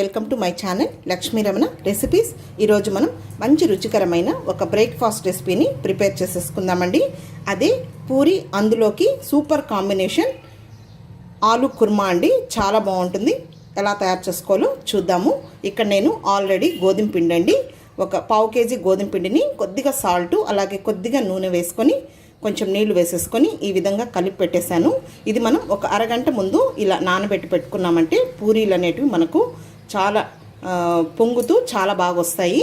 Welcome to my channel Lakshmiramana recipes ఈరోజు మనం మంచి రుచికరమైన ఒక బ్రేక్ఫాస్ట్ రెసిపీని ప్రిపేర్ చేసేసుకుందామండి. అదే పూరి అందులోకి సూపర్ కాంబినేషన్ ఆలు కుర్మా అండి. చాలా బాగుంటుంది. ఎలా తయారు చేసుకోవాలో చూద్దాము. ఇక్కడ నేను ఆల్రెడీ గోధుమ పిండి అండి. ఒక పావు కేజీ గోధుమ పిండిని కొద్దిగా సాల్ట్ అలాగే కొద్దిగా నూనె వేసుకొని కొంచెం నీళ్ళు వేసేసుకొని ఈ విధంగా కలిపి పెట్టేశాను. ఇది మనం ఒక అరగంట ముందు ఇలా నానబెట్టి పెట్టుకున్నామంటే పూరీలు అనేటివి మనకు చాలా పొంగుతూ చాలా బాగా వస్తాయి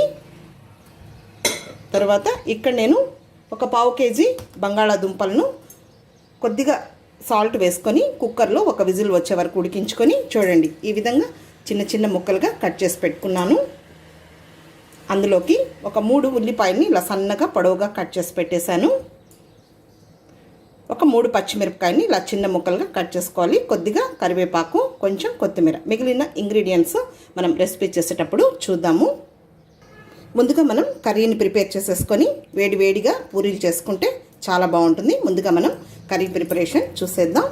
తర్వాత ఇక్కడ నేను ఒక పావు కేజీ బంగాళాదుంపలను కొద్దిగా సాల్ట్ వేసుకొని కుక్కర్లో ఒక విజిల్ వచ్చే వరకు ఉడికించుకొని చూడండి. ఈ విధంగా చిన్న చిన్న ముక్కలుగా కట్ చేసి పెట్టుకున్నాను. అందులోకి ఒక మూడు ఉల్లిపాయల్ని ఇలా సన్నగా పొడవుగా కట్ చేసి పెట్టేశాను. ఒక మూడు పచ్చిమిరపకాయని ఇలా చిన్న ముక్కలుగా కట్ చేసుకోవాలి. కొద్దిగా కరివేపాకు కొంచెం కొత్తిమీర. మిగిలిన ఇంగ్రీడియంట్స్ మనం రెసిపీ చేసేటప్పుడు చూద్దాము. ముందుగా మనం కర్రీని ప్రిపేర్ చేసేసుకొని వేడి వేడిగా పూరీలు చేసుకుంటే చాలా బాగుంటుంది. ముందుగా మనం కర్రీ ప్రిపరేషన్ చూసేద్దాం.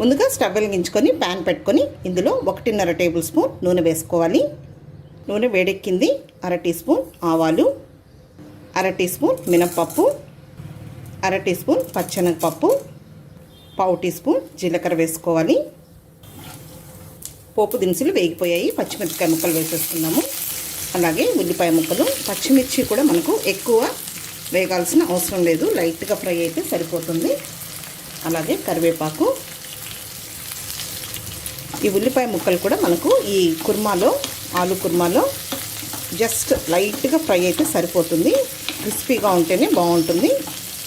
ముందుగా స్టవ్ వెలిగించుకొని ప్యాన్ పెట్టుకొని ఇందులో ఒకటిన్నర టేబుల్ స్పూన్ నూనె వేసుకోవాలి. నూనె వేడెక్కింది. అర టీ స్పూన్ ఆవాలు అర టీ స్పూన్ మినప్పప్పు అర టీ స్పూన్ పచ్చెనగపప్పు పావు టీ స్పూన్ జీలకర్ర వేసుకోవాలి. పోపు దినుసులు వేగిపోయాయి. పచ్చిమిరపకాయ ముక్కలు వేసేసుకున్నాము. అలాగే ఉల్లిపాయ ముక్కలు పచ్చిమిర్చి కూడా మనకు ఎక్కువ వేగాల్సిన అవసరం లేదు. లైట్గా ఫ్రై అయితే సరిపోతుంది. అలాగే కరివేపాకు. ఈ ఉల్లిపాయ ముక్కలు కూడా మనకు ఈ కుర్మాలో ఆలు కుర్మాలో జస్ట్ లైట్గా ఫ్రై అయితే సరిపోతుంది. క్రిస్పీగా ఉంటేనే బాగుంటుంది.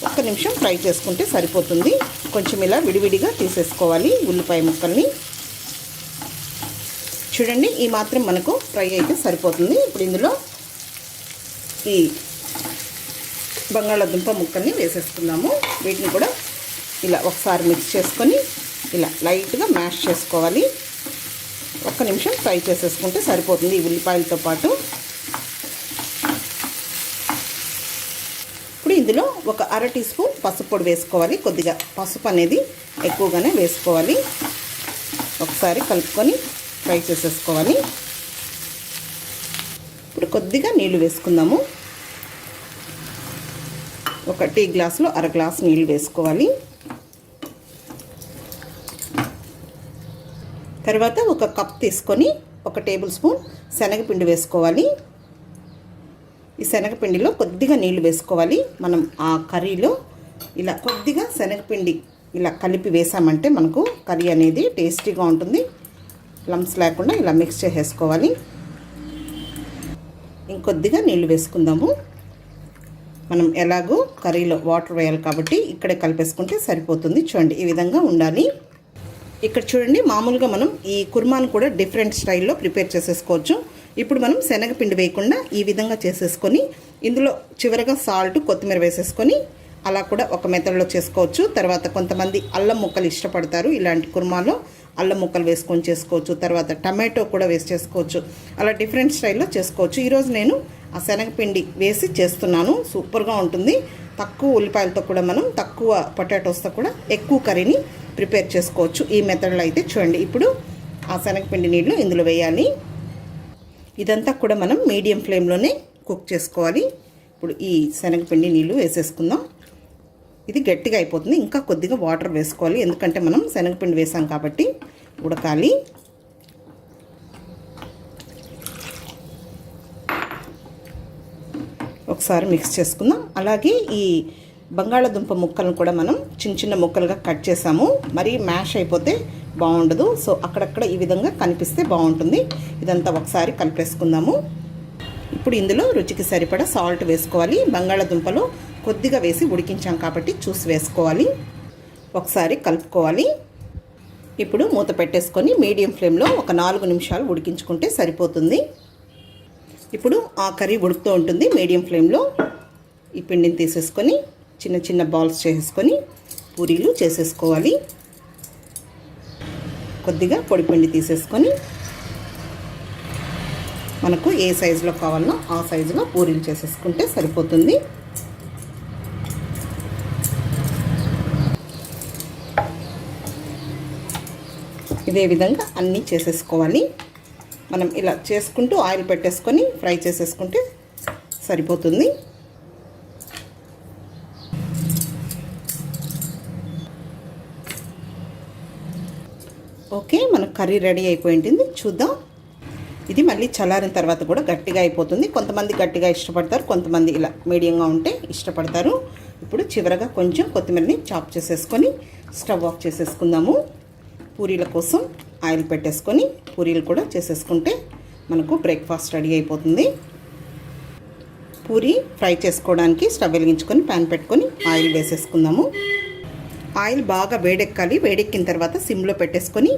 ఒక్క నిమిషం ఫ్రై చేసుకుంటే సరిపోతుంది. కొంచెం ఇలా విడివిడిగా తీసేసుకోవాలి ఉల్లిపాయ ముక్కల్ని. చూడండి ఈ మాత్రం మనకు ఫ్రై అయితే సరిపోతుంది. ఇప్పుడు ఇందులో ఈ బంగాళాదుంప ముక్కల్ని వేసేసుకుందాము. వీటిని కూడా ఇలా ఒకసారి మిక్స్ చేసుకొని ఇలా లైట్గా మ్యాష్ చేసుకోవాలి. ఒక్క నిమిషం ఫ్రై చేసేసుకుంటే సరిపోతుంది ఈ ఉల్లిపాయలతో పాటు. ఇందులో ఒక అర టీ స్పూన్ పసుపు పొడి వేసుకోవాలి. కొద్దిగా పసుపు అనేది ఎక్కువగానే వేసుకోవాలి. ఒకసారి కలుపుకొని ఫ్రై చేసేసుకోవాలి. ఇప్పుడు కొద్దిగా నీళ్ళు వేసుకుందాము. ఒక టీ గ్లాసులో అర గ్లాస్ నీళ్ళు వేసుకోవాలి. తర్వాత ఒక కప్ తీసుకొని ఒక టేబుల్ స్పూన్ శనగపిండి వేసుకోవాలి. ఈ శనగపిండిలో కొద్దిగా నీళ్ళు వేసుకోవాలి. మనం ఆ కర్రీలో ఇలా కొద్దిగా శనగపిండి ఇలా కలిపి వేసామంటే మనకు కర్రీ అనేది టేస్టీగా ఉంటుంది. లమ్స్ లేకుండా ఇలా మిక్స్ చేసేసుకోవాలి. ఇంకొద్దిగా నీళ్ళు వేసుకుందాము. మనం ఎలాగో కర్రీలో వాటర్ వేయాలి కాబట్టి ఇక్కడే కలిపేసుకుంటే సరిపోతుంది. చూడండి ఈ విధంగా ఉండాలి. ఇక్కడ చూడండి మామూలుగా మనం ఈ కుర్మాను కూడా డిఫరెంట్ స్టైల్లో ప్రిపేర్ చేసేసుకోవచ్చు. ఇప్పుడు మనం శనగపిండి వేయకుండా ఈ విధంగా చేసేసుకొని ఇందులో చివరగా సాల్ట్ కొత్తిమీర వేసేసుకొని అలా కూడా ఒక మెథడ్లో చేసుకోవచ్చు. తర్వాత కొంతమంది అల్లం ముక్కలు ఇష్టపడతారు ఇలాంటి కుర్మాలో అల్లం ముక్కలు వేసుకొని చేసుకోవచ్చు. తర్వాత టమాటో కూడా వేసి చేసుకోవచ్చు. అలా డిఫరెంట్ స్టైల్లో చేసుకోవచ్చు. ఈరోజు నేను ఆ శనగపిండి వేసి చేస్తున్నాను. సూపర్గా ఉంటుంది. తక్కువ ఉల్లిపాయలతో కూడా మనం తక్కువ పొటాటోస్తో కూడా ఎక్కువ కర్రీని ప్రిపేర్ చేసుకోవచ్చు. ఈ మెథడ్లో అయితే చూడండి. ఇప్పుడు ఆ శనగపిండి నీళ్ళు ఇందులో వేయాలి. ఇదంతా కూడా మనం మీడియం ఫ్లేమ్లోనే కుక్ చేసుకోవాలి. ఇప్పుడు ఈ శనగపిండి నీళ్ళు వేసేసుకుందాం. ఇది గట్టిగా అయిపోతుంది. ఇంకా కొద్దిగా వాటర్ వేసుకోవాలి. ఎందుకంటే మనం శనగపిండి వేసాం కాబట్టి ఉడకాలి. ఒకసారి మిక్స్ చేసుకుందాం. అలాగే ఈ బంగాళాదుంప ముక్కలను కూడా మనం చిన్న చిన్న ముక్కలుగా కట్ చేసాము. మరీ మ్యాష్ అయిపోతే బాగుండదు. సో అక్కడక్కడ ఈ విధంగా కనిపిస్తే బాగుంటుంది. ఇదంతా ఒకసారి కలిపేసుకుందాము. ఇప్పుడు ఇందులో రుచికి సరిపడా సాల్ట్ వేసుకోవాలి. బంగాళాదుంపలో కొద్దిగా వేసి ఉడికించాం కాబట్టి చూసి వేసుకోవాలి. ఒకసారి కలుపుకోవాలి. ఇప్పుడు మూత పెట్టేసుకొని మీడియం ఫ్లేమ్లో ఒక నాలుగు నిమిషాలు ఉడికించుకుంటే సరిపోతుంది. ఇప్పుడు ఆ కర్రీ ఉడుకుతూ ఉంటుంది. మీడియం ఫ్లేమ్లో ఈ పిండిని తీసేసుకొని చిన్న చిన్న బాల్స్ చేసేసుకొని పూరీలు చేసేసుకోవాలి. కొద్దిగా పొడిపిండి తీసేసుకొని మనకు ఏ సైజులో కావాలనో ఆ సైజులో పూరీలు చేసేసుకుంటే సరిపోతుంది. ఇదే విధంగా అన్నీ చేసేసుకోవాలి. మనం ఇలా చేసుకుంటూ ఆయిల్ పెట్టేసుకొని ఫ్రై చేసేసుకుంటే సరిపోతుంది. ఓకే మన కర్రీ రెడీ అయిపోయింటుంది చూద్దాం. ఇది మళ్ళీ చల్లారిన తర్వాత కూడా గట్టిగా అయిపోతుంది. కొంతమంది గట్టిగా ఇష్టపడతారు కొంతమంది ఇలా మీడియంగా ఉంటే ఇష్టపడతారు. ఇప్పుడు చివరగా కొంచెం కొత్తిమీరని చాప్ చేసేసుకొని స్టవ్ ఆఫ్ చేసేసుకుందాము. పూరీల కోసం ఆయిల్ పెట్టేసుకొని పూరీలు కూడా చేసేసుకుంటే మనకు బ్రేక్ఫాస్ట్ రెడీ అయిపోతుంది. పూరి ఫ్రై చేసుకోవడానికి స్టవ్ వెలిగించుకొని ప్యాన్ పెట్టుకొని ఆయిల్ వేసేసుకుందాము. ఆయిల్ బాగా వేడెక్కాలి. వేడెక్కిన తర్వాత సిమ్లో పెట్టేసుకొని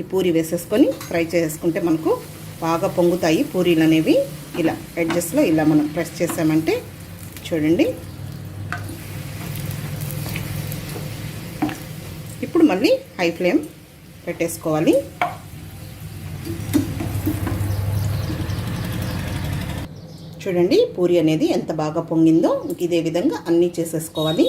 ఈ పూరి వేసేసుకొని ఫ్రై చేసుకుంటే మనకు బాగా పొంగుతాయి పూరీలు అనేవి ఇలా ఎడ్జస్ట్లో ఇలా మనం ప్రెస్ చేసామంటే చూడండి. ఇప్పుడు మళ్ళీ హై ఫ్లేమ్ పెట్టేసుకోవాలి. చూడండి పూరి అనేది ఎంత బాగా పొంగిందో. ఇంక ఇదే విధంగా అన్నీ చేసేసుకోవాలి.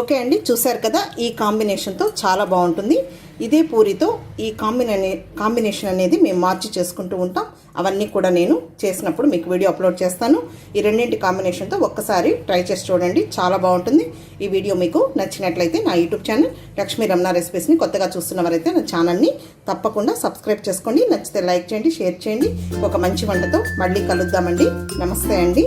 ఓకే అండి చూసారు కదా ఈ కాంబినేషన్తో చాలా బాగుంటుంది. ఇదే పూరితో ఈ కాంబినే కాంబినేషన్ అనేది మేము మార్చి చేసుకుంటూ ఉంటాం. అవన్నీ కూడా నేను చేసినప్పుడు మీకు వీడియో అప్లోడ్ చేస్తాను. ఈ రెండింటి కాంబినేషన్తో ఒక్కసారి ట్రై చేసి చూడండి చాలా బాగుంటుంది. ఈ వీడియో మీకు నచ్చినట్లయితే నా యూట్యూబ్ ఛానల్ లక్ష్మీ రమణ రెసిపీస్ని కొత్తగా చూస్తున్నవారైతే నా ఛానల్ని తప్పకుండా సబ్స్క్రైబ్ చేసుకోండి. నచ్చితే లైక్ చేయండి షేర్ చేయండి. ఒక మంచి వంటతో మళ్ళీ కలుద్దామండి. నమస్తే అండి.